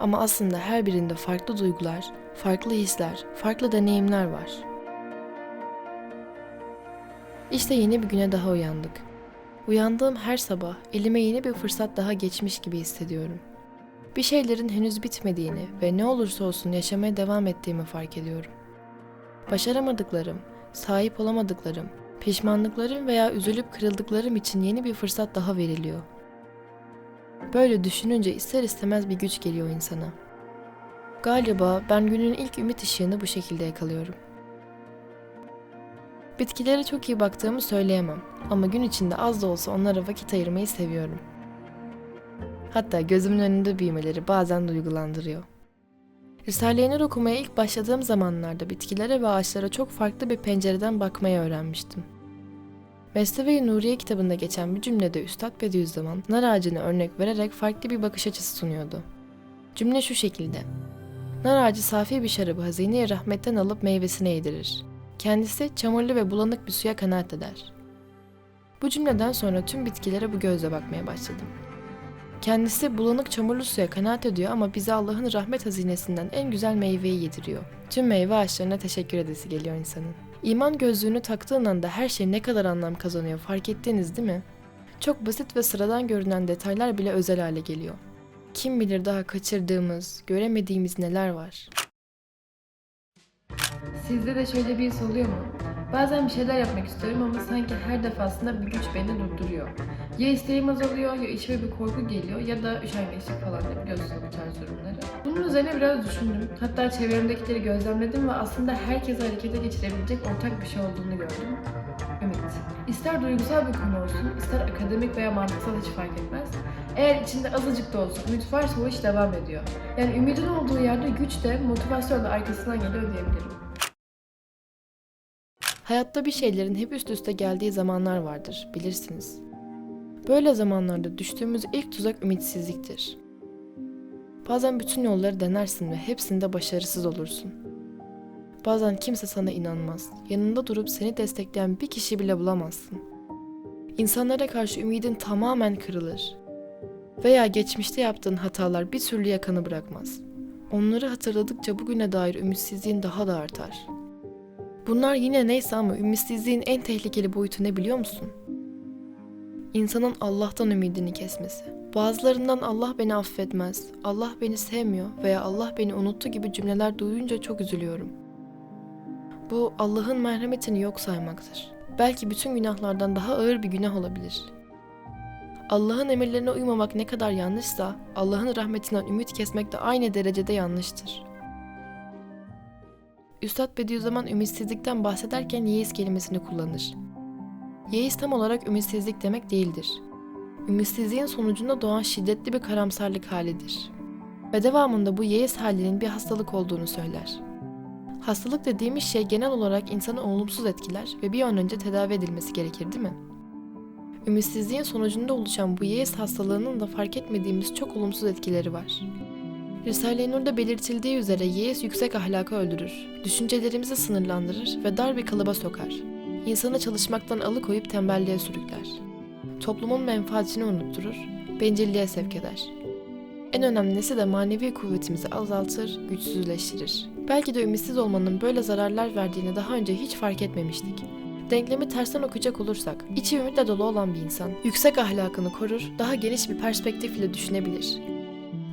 Ama aslında her birinde farklı duygular, farklı hisler, farklı deneyimler var. İşte yeni bir güne daha uyandık. Uyandığım her sabah elime yeni bir fırsat daha geçmiş gibi hissediyorum. Bir şeylerin henüz bitmediğini ve ne olursa olsun yaşamaya devam ettiğimi fark ediyorum. Başaramadıklarım, sahip olamadıklarım, pişmanlıklarım veya üzülüp kırıldıklarım için yeni bir fırsat daha veriliyor. Böyle düşününce ister istemez bir güç geliyor insana. Galiba ben günün ilk ümit ışığını bu şekilde yakalıyorum. Bitkilere çok iyi baktığımı söyleyemem ama gün içinde az da olsa onlara vakit ayırmayı seviyorum. Hatta gözümün önünde büyümeleri bazen duygulandırıyor. Risale-i Nur okumaya ilk başladığım zamanlarda bitkilere ve ağaçlara çok farklı bir pencereden bakmayı öğrenmiştim. Mesnevi Nuriye kitabında geçen bir cümlede Üstad Bediüzzaman nar ağacını örnek vererek farklı bir bakış açısı sunuyordu. Cümle şu şekilde. Nar ağacı safi bir şarabı hazine rahmetten alıp meyvesine yedirir. Kendisi çamurlu ve bulanık bir suya kanaat eder. Bu cümleden sonra tüm bitkilere bu gözle bakmaya başladım. Kendisi bulanık çamurlu suya kanaat ediyor ama bize Allah'ın rahmet hazinesinden en güzel meyveyi yediriyor. Tüm meyve ağaçlarına teşekkür edesi geliyor insanın. İman gözlüğünü taktığın anda her şey ne kadar anlam kazanıyor fark ettiniz değil mi? Çok basit ve sıradan görünen detaylar bile özel hale geliyor. Kim bilir daha kaçırdığımız, göremediğimiz neler var. Sizde de şöyle bir his oluyor mu? Bazen bir şeyler yapmak istiyorum ama sanki her defasında bir güç beni durduruyor. Ya isteğim azalıyor ya içime bir korku geliyor ya da üşengeçlik falan da biliyorsunuz bu tarz durumları. Bunun üzerine biraz düşündüm. Hatta çevremdekileri gözlemledim ve aslında herkesi harekete geçirebilecek ortak bir şey olduğunu gördüm. Ümit. İster duygusal bir konu olsun, ister akademik veya mantıksal hiç fark etmez. Eğer içinde azıcık da olsa ümit varsa o iş devam ediyor. Yani ümidin olduğu yerde güç de motivasyon da arkasından geliyor diyebilirim. Hayatta bir şeylerin hep üst üste geldiği zamanlar vardır, bilirsiniz. Böyle zamanlarda düştüğümüz ilk tuzak ümitsizliktir. Bazen bütün yolları denersin ve hepsinde başarısız olursun. Bazen kimse sana inanmaz. Yanında durup seni destekleyen bir kişi bile bulamazsın. İnsanlara karşı ümidin tamamen kırılır. Veya geçmişte yaptığın hatalar bir türlü yakanı bırakmaz. Onları hatırladıkça bugüne dair ümitsizliğin daha da artar. Bunlar yine neyse ama ümitsizliğin en tehlikeli boyutu ne biliyor musun? İnsanın Allah'tan ümidini kesmesi. Bazılarından Allah beni affetmez, Allah beni sevmiyor veya Allah beni unuttu gibi cümleler duyunca çok üzülüyorum. Bu Allah'ın merhametini yok saymaktır. Belki bütün günahlardan daha ağır bir günah olabilir. Allah'ın emirlerine uymamak ne kadar yanlışsa, Allah'ın rahmetinden ümit kesmek de aynı derecede yanlıştır. Üstad Bediüzzaman ümitsizlikten bahsederken yeis kelimesini kullanır. Yeis tam olarak ümitsizlik demek değildir. Ümitsizliğin sonucunda doğan şiddetli bir karamsarlık halidir. Ve devamında bu yeis halinin bir hastalık olduğunu söyler. Hastalık dediğimiz şey genel olarak insanı olumsuz etkiler ve bir an önce tedavi edilmesi gerekir değil mi? Ümitsizliğin sonucunda oluşan bu yeis hastalığının da fark etmediğimiz çok olumsuz etkileri var. Risale-i Nur'da belirtildiği üzere yeis yüksek ahlakı öldürür, düşüncelerimizi sınırlandırır ve dar bir kalıba sokar. İnsanı çalışmaktan alıkoyup tembelliğe sürükler. Toplumun menfaatini unutturur, bencilliğe sevk eder. En önemlisi de manevi kuvvetimizi azaltır, güçsüzleştirir. Belki de ümitsiz olmanın böyle zararlar verdiğini daha önce hiç fark etmemiştik. Denklemi tersten okuyacak olursak, içi ümitle dolu olan bir insan, yüksek ahlakını korur, daha geniş bir perspektifle düşünebilir.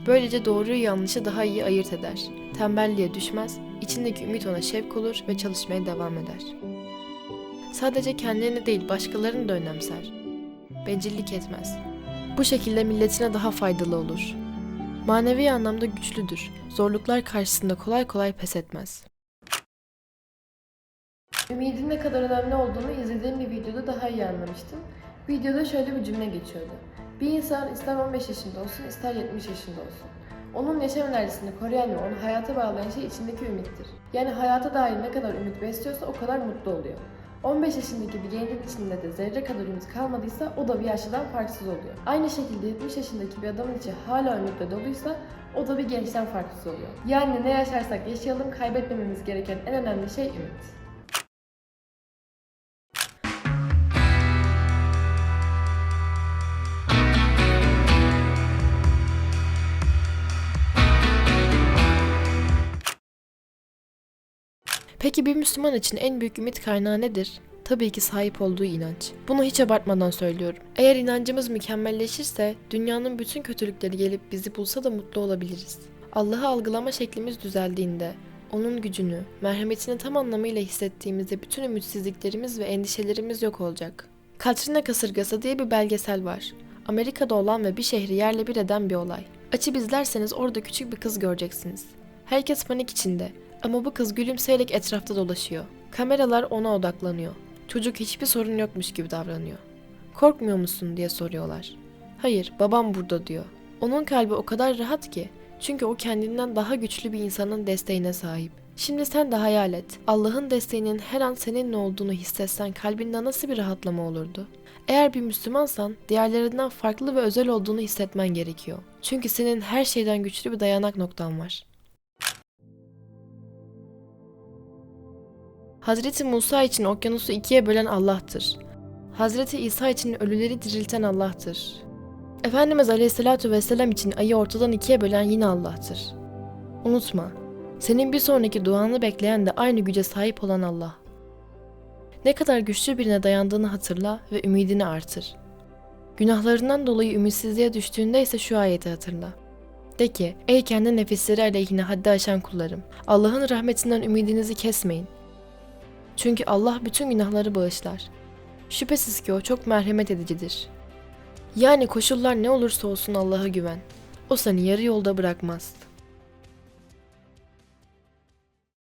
Böylece doğruyu yanlışı daha iyi ayırt eder. Tembelliğe düşmez, içindeki ümit ona şevk olur ve çalışmaya devam eder. Sadece kendini değil başkalarını da önemser. Bencillik etmez. Bu şekilde milletine daha faydalı olur. Manevi anlamda güçlüdür. Zorluklar karşısında kolay kolay pes etmez. Ümidin ne kadar önemli olduğunu izlediğim bir videoda daha iyi anlamıştım. Videoda şöyle bir cümle geçiyordu. Bir insan ister 15 yaşında olsun ister 70 yaşında olsun. Onun yaşam enerjisini koruyan ve onu hayata bağlayan şey içindeki ümittir. Yani hayata dair ne kadar ümit besliyorsa o kadar mutlu oluyor. 15 yaşındaki bir gencin içinde de zerre kadar ümit kalmadıysa o da bir yaşlıdan farksız oluyor. Aynı şekilde 70 yaşındaki bir adamın içi hala ümitle doluysa o da bir gençten farksız oluyor. Yani ne yaşarsak yaşayalım kaybetmememiz gereken en önemli şey ümit. Peki bir Müslüman için en büyük ümit kaynağı nedir? Tabii ki sahip olduğu inanç. Bunu hiç abartmadan söylüyorum. Eğer inancımız mükemmelleşirse dünyanın bütün kötülükleri gelip bizi bulsa da mutlu olabiliriz. Allah'ı algılama şeklimiz düzeldiğinde, onun gücünü, merhametini tam anlamıyla hissettiğimizde bütün ümitsizliklerimiz ve endişelerimiz yok olacak. Katrina kasırgası diye bir belgesel var. Amerika'da olan ve bir şehri yerle bir eden bir olay. Açıp izlerseniz orada küçük bir kız göreceksiniz. Herkes panik içinde ama bu kız gülümseyerek etrafta dolaşıyor. Kameralar ona odaklanıyor. Çocuk hiçbir sorun yokmuş gibi davranıyor. Korkmuyor musun diye soruyorlar. Hayır, babam burada diyor. Onun kalbi o kadar rahat ki. Çünkü o kendinden daha güçlü bir insanın desteğine sahip. Şimdi sen de hayal et. Allah'ın desteğinin her an seninle olduğunu hissetsen kalbinde nasıl bir rahatlama olurdu? Eğer bir Müslümansan diğerlerinden farklı ve özel olduğunu hissetmen gerekiyor. Çünkü senin her şeyden güçlü bir dayanak noktan var. Hazreti Musa için okyanusu ikiye bölen Allah'tır. Hazreti İsa için ölüleri dirilten Allah'tır. Efendimiz Aleyhisselatü Vesselam için ayı ortadan ikiye bölen yine Allah'tır. Unutma, senin bir sonraki duanı bekleyen de aynı güce sahip olan Allah. Ne kadar güçlü birine dayandığını hatırla ve ümidini artır. Günahlarından dolayı ümitsizliğe düştüğünde ise şu ayeti hatırla. De ki, ey kendi nefisleri aleyhine haddi aşan kullarım, Allah'ın rahmetinden ümidinizi kesmeyin. Çünkü Allah bütün günahları bağışlar. Şüphesiz ki o çok merhamet edicidir. Yani koşullar ne olursa olsun Allah'a güven. O seni yarı yolda bırakmaz.''